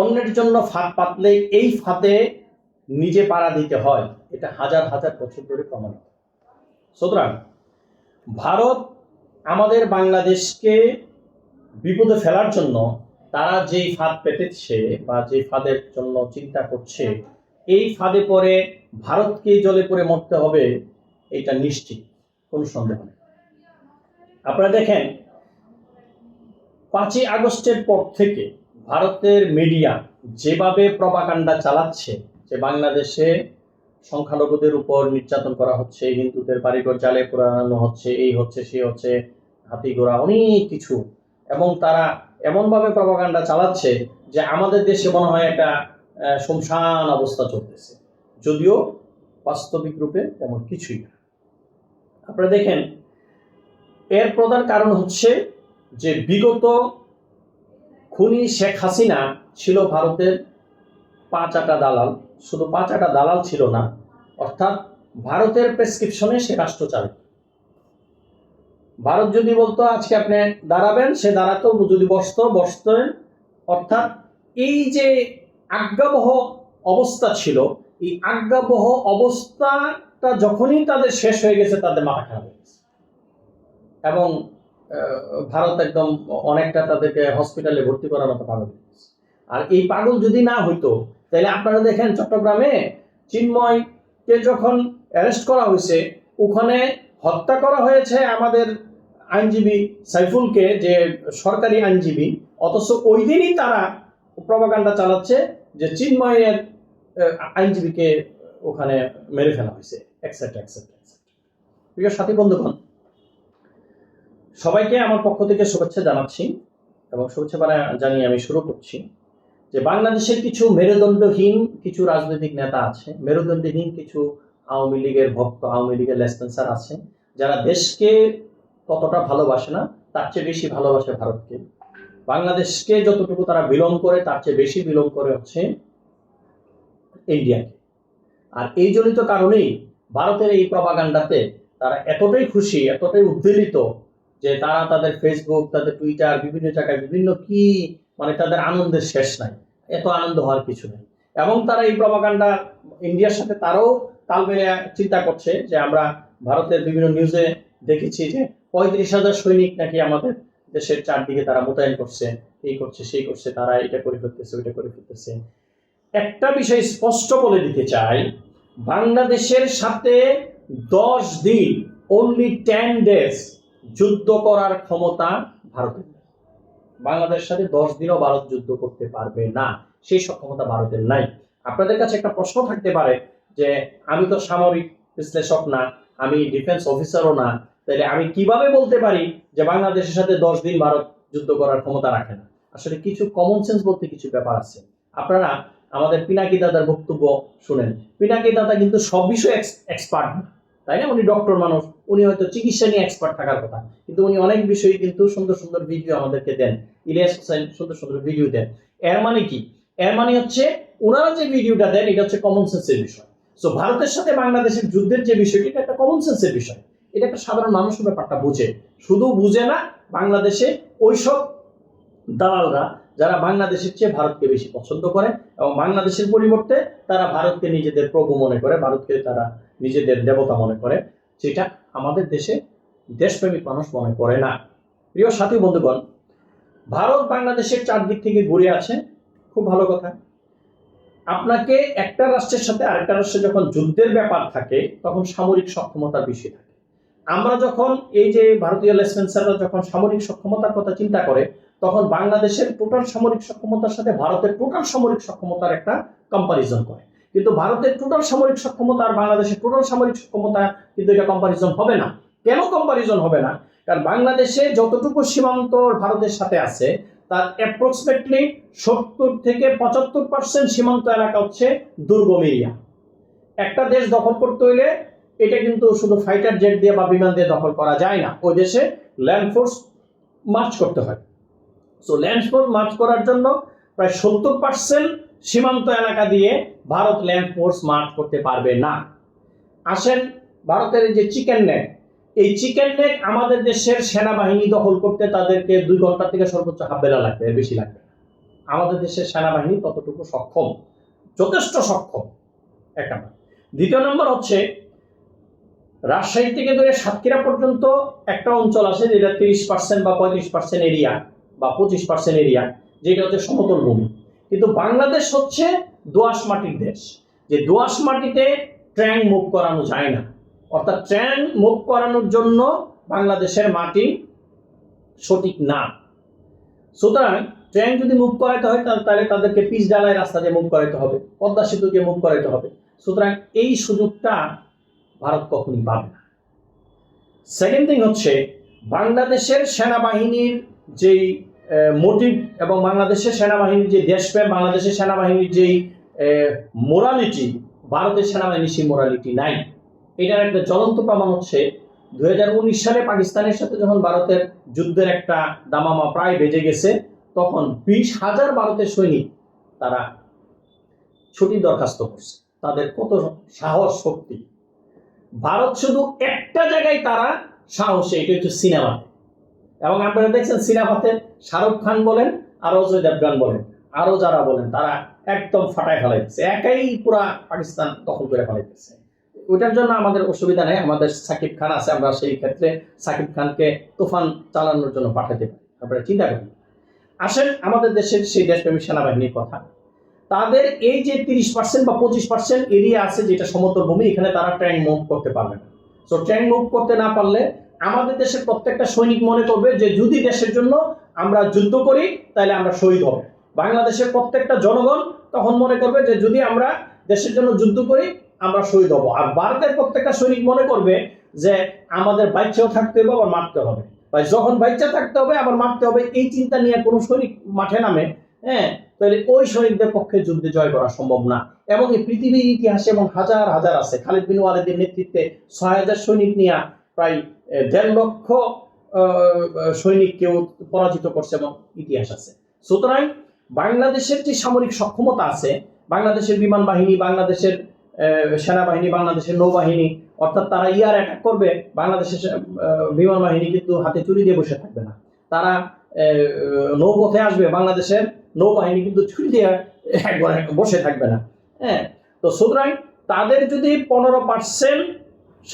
অন্যের জন্য ফাঁদ পাতলে এই ফাঁদে নিজে পাড়া দিতে হয়। এটা হাজার হাজার বছর ধরে প্রমাণিত। সুতরাং ভারত আমাদের বাংলাদেশকে বিপদে ফেলার জন্য তারা যেই ফাঁদ পেতেছে বা যে ফাঁদের জন্য চিন্তা করছে, এই ফাঁদে পরে ভারতকে জলে পড়ে মরতে হবে, এটা নিশ্চিত। কোনো সন্দেহ নেই। আপনারা দেখেন, পাঁচই আগস্টের পর থেকে ভারতের মিডিয়া যেভাবে প্রপাকাণ্ডা চালাচ্ছে যে বাংলাদেশে সংখ্যালঘুদের উপর নির্যাতন করা হচ্ছে হিন্দুদের বাড়িঘর জালে পোড়ানো হচ্ছে এই হচ্ছে সে হচ্ছে হাতি ঘোড়া অনেক কিছু। এবং তারা এমনভাবে প্রপাকাণ্ডা চালাচ্ছে যে আমাদের দেশে মনে হয় একটা আহ, শুনশান অবস্থা চলতেছে। যদিও বাস্তবিক রূপে তেমন কিছুই না। আপনারা দেখেন এর প্রধান কারণ হচ্ছে যে বিগত খুনি শেখ হাসিনা ছিল ভারতের পাঁচ আটা দালাল। শুধু পাঁচ আটা দালাল ছিল না, অর্থাৎ ভারতের প্রেসক্রিপশনে সে রাষ্ট্র চালিত ভারত যদি বলতো, আজকে আপনি দাঁড়াবেন সে দাঁড়াতো, যদি বসতো বসতেন অর্থাৎ এই যে আজ্ঞাবহ অবস্থা ছিল, এই আজ্ঞাবহ অবস্থাটা যখনই তাদের শেষ হয়ে গেছে, তাদের মাথা খারাপ হয়ে গেছে। এবং ভারত একদম অনেকটা তাদেরকে হসপিটালে ভর্তি করার মতো পাগল আর এই পাগল যদি না হইতো, তাহলে আপনারা দেখেন চট্টগ্রামে চিন্ময়কে যখন অ্যারেস্ট করা হয়েছে, ওখানে হত্যা করা হয়েছে আমাদের আইনজীবী সাইফুলকে, যে সরকারি আইনজীবী, অথচ ওই দিনই তারা প্রভাকাণ্ডা চালাচ্ছে যে চিন্ময়ের আইনজীবীকে ওখানে মেরে ফেলা হয়েছে এক্সেট্রা এক্সেট্রা প্রিয় সাথী বন্ধুগণ সবাইকে আমার পক্ষ থেকে শুভেচ্ছা জানাচ্ছি এবং শুভেচ্ছা বানা- জানিয়ে আমি শুরু করছি যে বাংলাদেশের কিছু মেরুদণ্ডহীন কিছু রাজনৈতিক নেতা আছে, মেরুদণ্ডহীন কিছু আওয়ামী লীগের ভক্ত, আওয়ামী লীগের লেসপেন্সার আছে, যারা দেশকে ততটা ভালোবাসে না, তার চেয়ে বেশি ভালোবাসে ভারতকে। বাংলাদেশকে যতটুকু তারা বিলং করে, তার চেয়ে বেশি বিলং করে হচ্ছে ইন্ডিয়াকে। আর এই জনিত কারণেই ভারতের এই প্রপাগান্ডাতে তারা এতটাই খুশি, এতটাই উদ্বেলিত যে তারা তাদের ফেসবুক তাদের টুইটার বিভিন্ন জায়গায় বিভিন্ন কি মানে তাদের আনন্দের শেষ নাই। এত আনন্দ হওয়ার কিছু নেই। এবং তারা এই প্রপাগান্ডা ইন্ডিয়ার সাথে তারাও তাল মিলে চিন্তা করছে যে আমরা ভারতের বিভিন্ন নিউজে দেখেছি যে পঁয়ত্রিশ হাজার সৈনিক নাকি আমাদের দেশের চারদিকে তারা মোতায়েন করছে, এই করছে, সেই করছে, তারা এটা করে ফেলতেছে, ওইটা করে ফেলতেছে। একটা বিষয় স্পষ্ট বলে দিতে চাই, বাংলাদেশের সাথে দশ দিন অনলি টেন ডেজ যুদ্ধ করার ক্ষমতা ভারতের। বাংলাদেশের সাথে দশ দিনও ভারত যুদ্ধ করতে পারবে না। সেই সক্ষমতা ভারতের নাই। আপনাদের কাছে একটা প্রশ্ন থাকতে পারে যে, আমি তো সামরিক বিশ্লেষক না, আমি ডিফেন্স অফিসারও না তাহলে আমি কীভাবে বলতে পারি যে বাংলাদেশের সাথে দশ দিন ভারত যুদ্ধ করার ক্ষমতা রাখে না? আসলে কিছু কমন সেন্স বলতে কিছু ব্যাপার আছে। আপনারা আমাদের পিনাকি দাদার বক্তব্য শুনেন। পিনাকি দাদা কিন্তু সব বিষয়ে এক্সপার্ট না। তাই না? উনি ডক্টর মানুষ। উনি হয়তো চিকিৎসা নিয়ে এক্সপার্ট থাকার কথা। কিন্তু উনি অনেক বিষয়ে কিন্তু সুন্দর সুন্দর ভিডিও আমাদেরকে দেন। ইলিয়াস হোসেন সুন্দর সুন্দর ভিডিও দেন। এর মানে কি? এর মানে হচ্ছে ওনারা যে ভিডিওটা দেন, এটা হচ্ছে কমন সেন্সের বিষয়। সো ভারতের সাথে বাংলাদেশের যুদ্ধের যে বিষয়টি এটা একটা কমন সেন্সের বিষয়। এটা একটা সাধারণ মানুষের ব্যাপারটা বুঝে। শুধু বুঝে না, বাংলাদেশে ওইসব দালালরা, যারা বাংলাদেশের চেয়ে ভারতকে বেশি পছন্দ করে এবং বাংলাদেশের পরিবর্তে তারা ভারতকে নিজেদের প্রভু মনে করে, ভারতকে তারা নিজেদের দেবতা মনে করে। যেটা আমাদের দেশে দেশপ্রেমিক মানুষ মনে করে না। প্রিয় সাথী বন্ধুগণ, ভারত বাংলাদেশের চারদিক থেকে ঘুরে আছে খুব ভালো কথা। আপনাকে একটা রাষ্ট্রের সাথে আরেকটা রাষ্ট্রে যখন যুদ্ধের ব্যাপার থাকে, তখন সামরিক সক্ষমতা বেশি থাকে। আমরা যখন এই যে ভারতীয় লেসপেন্সাররা যখন সামরিক সক্ষমতার কথা চিন্তা করে, তখন বাংলাদেশের টোটাল সামরিক সক্ষমতার সাথে ভারতের টোটাল সামরিক সক্ষমতার একটা কম্পারিজন করে। কিন্তু ভারতের টোটাল সামরিক সক্ষমতা আর বাংলাদেশের টোটাল সামরিক সক্ষমতা কিন্তু এটা কম্পারিজন হবে না। কেন কম্পারিজন হবে না? কারণ বাংলাদেশে যতটুকু সীমান্ত ভারতের সাথে আছে, তার অ্যাপ্রক্সিমেটলি সত্তর থেকে পঁচাত্তর পার্সেন্ট সীমান্ত এলাকা হচ্ছে দুর্গম এরিয়া একটা দেশ দখল করতে হইলে এটা কিন্তু শুধু ফাইটার জেট দিয়ে বা বিমান দিয়ে দখল করা যায় না। ওই দেশে ল্যান্ড ফোর্স মার্চ করতে হয়। সো ল্যান্ড ফোর্স মার্চ করার জন্য প্রায় সত্তর পার্সেন্ট সীমান্ত এলাকা দিয়ে ভারত ল্যান্ড ফোর্স মার্চ করতে পারবে না। আসেন ভারতের যে চিকেন নেক, এই চিকেন নেক আমাদের দেশের সেনাবাহিনী দখল করতে তাদেরকে দুই ঘণ্টা থেকে সর্বোচ্চ হাফ বেলা লাগবে, বেশি লাগবে আমাদের দেশের সেনাবাহিনী ততটুকু সক্ষম, যথেষ্ট সক্ষম, এক নম্বর। দ্বিতীয় নম্বর হচ্ছে, রাজশাহী থেকে ধরে সাতক্ষীরা পর্যন্ত একটা অঞ্চল আছে যেটা তিরিশ পার্সেন্ট বা পঁয়ত্রিশ পার্সেন্ট এরিয়া বা পঁচিশ পার্সেন্ট এরিয়া যেটা হচ্ছে সমতল ভূমি। কিন্তু বাংলাদেশ হচ্ছে দোআঁশ মাটির দেশ। যে দোআঁশ মাটিতে ট্র্যাং মুভ করানো যায় না। অর্থাৎ ট্র্যাং মুভ করানোর জন্য বাংলাদেশের মাটি সঠিক না। সুতরাং ট্রেন যদি মুভ করাইতে হয়, তাহলে তাদেরকে পিচ ডালাই রাস্তা দিয়ে মুভ করাইতে হবে, পদ্মা সেতু দিয়ে মুভ করাইতে হবে। সুতরাং এই সুযোগটা ভারত কখনই পাবে না। সেকেন্ড থিং হচ্ছে, বাংলাদেশের সেনাবাহিনীর যেই মোটিভ এবং বাংলাদেশের সেনাবাহিনীর যে দেশপ্রেম, বাংলাদেশের সেনাবাহিনীর যেই মোরালিটি ভারতের সেনাবাহিনীর সেই মোরালিটি নাই। এটার একটা জ্বলন্ত প্রমাণ হচ্ছে, দুই হাজার উনিশ সালে পাকিস্তানের সাথে যখন ভারতের যুদ্ধের একটা দামামা প্রায় বেজে গেছে, তখন বিশ হাজার ভারতের সৈনিক তারা ছুটির দরখাস্ত করছে। তাদের কত সাহস, শক্তি। ভারত শুধু একটা জায়গায় তারা সাহসে, এটা হচ্ছে সিনেমাতে এবং আপনারা দেখছেন সিনেমাতে শাহরুখ খান বলেন আর অজয় দেবগান বলেন আরও যারা বলেন, তারা একদম ফাটায় ফেলাইতেছে। একাই পুরা পাকিস্তান দখল করে ফেলাইতেছে। ওইটার জন্য আমাদের অসুবিধা নেই। আমাদের সাকিব খান আছে, আমরা সেই ক্ষেত্রে সাকিব খানকে তুফান চালানোর জন্য পাঠাতে পারি। আপনারা চিন্তা করেন আসেন আমাদের দেশের সেই দেশপ্রেমী সেনাবাহিনীর কথা। তাদের এই যে তিরিশ পার্সেন্ট বা পঁচিশ পার্সেন্ট এরিয়া আছে যেটা সমতল ভূমি, এখানে তারা ট্রেন মুভ করতে পারবে না। তো ট্রেন মুভ করতে না পারলে আমাদের দেশের প্রত্যেকটা সৈনিক মনে করবে যে যদি দেশের জন্য আমরা যুদ্ধ করি, তাহলে আমরা শহীদ হব। বাংলাদেশের প্রত্যেকটা জনগণ তখন মনে করবে যে যদি আমরা দেশের জন্য যুদ্ধ করি, আমরা শহীদ হব। আর ভারতের প্রত্যেকটা সৈনিক মনে করবে যে আমাদের বাচ্চাও থাকতে হবে, আবার মারতে হবে। বা যখন বাচ্চা থাকতে হবে, আবার মারতে হবে, এই চিন্তা নিয়ে কোনো সৈনিক মাঠে নামে হ্যাঁ? তাহলে ওই সৈনিকদের পক্ষে যুদ্ধে জয় করা সম্ভব না। এবং এই পৃথিবীর ইতিহাসে এবং হাজার হাজার আছে। খালিদ বিন ওয়ালিদের নেতৃত্বে ছয় হাজার সৈনিক নিয়ে প্রায় দেড় লক্ষ সৈনিককেও পরাজিত করছে এবং ইতিহাস আছে। সুতরাং বাংলাদেশের যে সামরিক সক্ষমতা আছে, বাংলাদেশের বিমান বাহিনী, বাংলাদেশের সেনাবাহিনী, বাংলাদেশের নৌবাহিনী, অর্থাৎ তারা ইয়ার অ্যাটাক করবে, বাংলাদেশের বিমান বাহিনী কিন্তু হাতে চুরি দিয়ে বসে থাকবে না। তারা নৌপথে আসবে, বাংলাদেশের নৌবাহিনী কিন্তু ছুরি দিয়ে বসে থাকবে না। হ্যাঁ তো সুতরাং তাদের যদি পনেরো পার্সেন্ট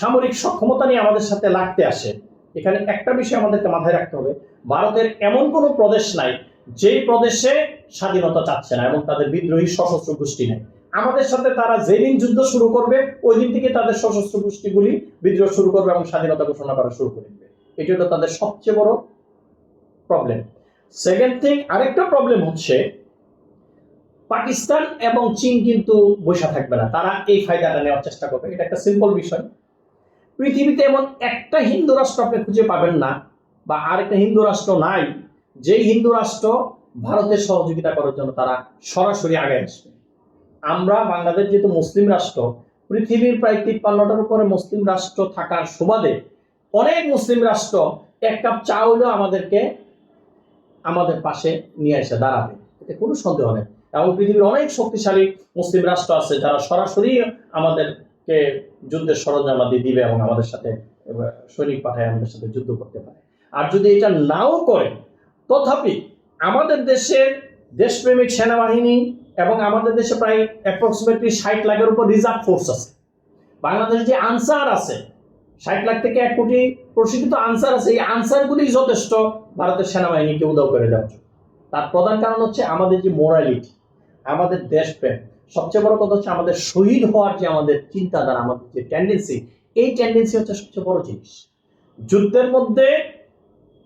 সামরিক সক্ষমতা নিয়ে আমাদের সাথে লাগতে আসে। এখানে একটা বিষয় আমাদেরকে মাথায় রাখতে হবে, ভারতের এমন কোনো প্রদেশ নাই যেই প্রদেশে স্বাধীনতা চাচ্ছে না এবং তাদের বিদ্রোহী সশস্ত্র গোষ্ঠী নেই। আমাদের সাথে তারা যেদিন যুদ্ধ শুরু করবে, ওই দিন থেকে তাদের সশস্ত্র গোষ্ঠীগুলি বিদ্রোহ শুরু করবে এবং স্বাধীনতা ঘোষণা করা শুরু করে দেবে। এটি হলো তাদের সবচেয়ে বড় প্রবলেম সেকেন্ড থিং আরেকটা প্রবলেম হচ্ছে, পাকিস্তান এবং চীন কিন্তু বসে থাকবে না। তারা এই ফায়দাটা নেওয়ার চেষ্টা করবে। এটা একটা সিম্পল বিষয়। পৃথিবীতে এমন একটা হিন্দু রাষ্ট্র আপনি খুঁজে পাবেন না, বা আরেকটা হিন্দু রাষ্ট্র নাই, যেই হিন্দু রাষ্ট্র ভারতের সহযোগিতা করার জন্য তারা সরাসরি আগে আসবে। আমরা বাংলাদেশ যেহেতু মুসলিম রাষ্ট্র, পৃথিবীর প্রায় তিপ্পান্নটার উপরে মুসলিম রাষ্ট্র থাকার সুবাদে অনেক মুসলিম রাষ্ট্র এক কাপ চা হলেও আমাদেরকে আমাদের পাশে নিয়ে এসে দাঁড়াবে। এতে কোনো সন্দেহ নেই। এবং পৃথিবীর অনেক শক্তিশালী মুসলিম রাষ্ট্র আছে যারা সরাসরি আমাদেরকে যুদ্ধের সরঞ্জামাদি দিবে এবং আমাদের সাথে সৈনিক পাঠায় আমাদের সাথে যুদ্ধ করতে পারে। আর যদি এটা নাও করে, তথাপি আমাদের দেশের দেশপ্রেমিক সেনাবাহিনী এবং আমাদের দেশে প্রায় অ্যাপ্রক্সিমেটলি ষাট লাখের উপর রিজার্ভ ফোর্স আছে। বাংলাদেশে যে আনসার আছে, ষাট লাখ থেকে এক কোটি প্রশিক্ষিত আনসার আছে, এই আনসারগুলি যথেষ্ট ভারতের সেনাবাহিনীকে উদাও করে দেওয়ার জন্য। তার প্রধান কারণ হচ্ছে আমাদের যে মোরালিটি আমাদের দেশপ্রেম। সবচেয়ে বড় কথা হচ্ছে আমাদের শহীদ হওয়ার যে আমাদের চিন্তাধারা, আমাদের যে টেন্ডেন্সি এই টেন্ডেন্সি হচ্ছে সবচেয়ে বড় জিনিস। যুদ্ধের মধ্যে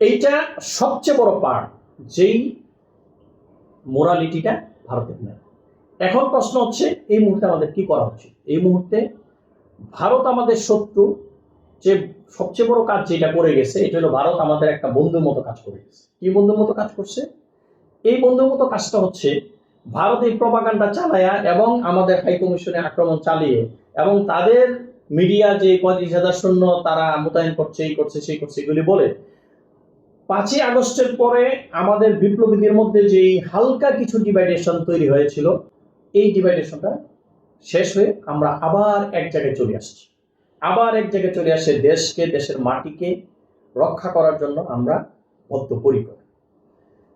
এইটা সবচেয়ে বড় পার্ট যেই মোরালিটিটা ভারতের নেই। এখন প্রশ্ন হচ্ছে, এই মুহূর্তে আমাদের কি করা উচিত? এই মুহূর্তে ভারত আমাদের শত্রু, যে সবচেয়ে বড় কাজ যেটা করে গেছে, এটা হলো ভারত আমাদের একটা বন্ধুর মতো কাজ করে গেছে। কি বন্ধুর মতো কাজ করছে? এই বন্ধুর মতো কাজটা হচ্ছে ভারত এই প্রপাগান্ডা চালায়া এবং আমাদের হাই কমিশনে আক্রমণ চালিয়ে এবং তাদের মিডিয়া যে পঁয়ত্রিশ হাজার সৈন্য তারা মোতায়েন করছে, এই করছে, সেই করছে এগুলি বলে। পাঁচই আগস্টের পরে আমাদের বিপ্লবীদের মধ্যে যেই হালকা কিছু ডিভাইডেশন তৈরি হয়েছিল, এই ডিভাইডেশনটা শেষ হয়ে আমরা আবার এক জায়গায় চলে আসছি। আবার এক জায়গায় চলে আসে দেশকে, দেশের মাটিকে রক্ষা করার জন্য আমরা বদ্ধপরিকর।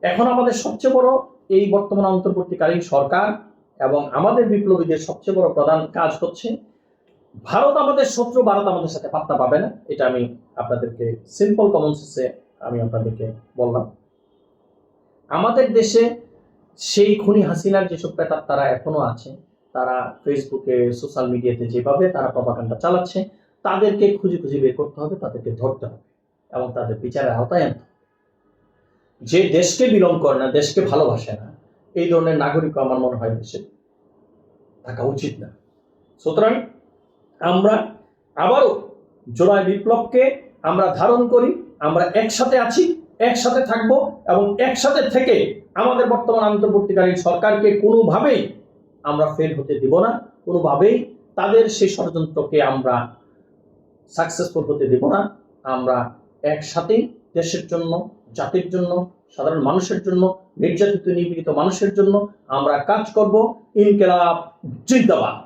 এখন আমাদের সবচেয়ে বড় এই বর্তমান অন্তর্বর্তীকালীন সরকার এবং আমাদের বিপ্লবীদের সবচেয়ে বড় প্রধান কাজ হচ্ছে, ভারত আমাদের শত্রু, ভারত আমাদের সাথে পাত্তা পাবে না। এটা আমি আপনাদেরকে সিম্পল কমন সেন্সে আমি আপনাদেরকে বললাম। আমাদের দেশে সেই খুনি হাসিনার যেসব প্রেতার তারা এখনও আছে, তারা ফেসবুকে সোশ্যাল মিডিয়াতে যেভাবে তারা প্রপাকাণ্ডা চালাচ্ছে, তাদেরকে খুঁজে খুঁজে বের করতে হবে, তাদেরকে ধরতে হবে এবং তাদের বিচারের আওতায় আনতে হবে। যে দেশকে বিলং করে না, দেশকে ভালোবাসে না, এই ধরনের নাগরিক আমার মনে হয় দেশে থাকা উচিত না। সুতরাং আমরা আবারও জুলাই বিপ্লবকে আমরা ধারণ করি, আমরা একসাথে আছি, একসাথে থাকব এবং একসাথে থেকে আমাদের বর্তমান অন্তর্বর্তীকালীন সরকারকে কোনোভাবেই আমরা ফেল হতে দিব না, কোনোভাবেই তাদের সেই ষড়যন্ত্রকে আমরা সাকসেসফুল হতে দেব না। আমরা একসাথেই দেশের জন্য জাতির জন্য সাধারণ মানুষের জন্য নির্যাতিত নিপীড়িত মানুষের জন্য আমরা কাজ করব। ইনকেলাব জিন্দাবাদ।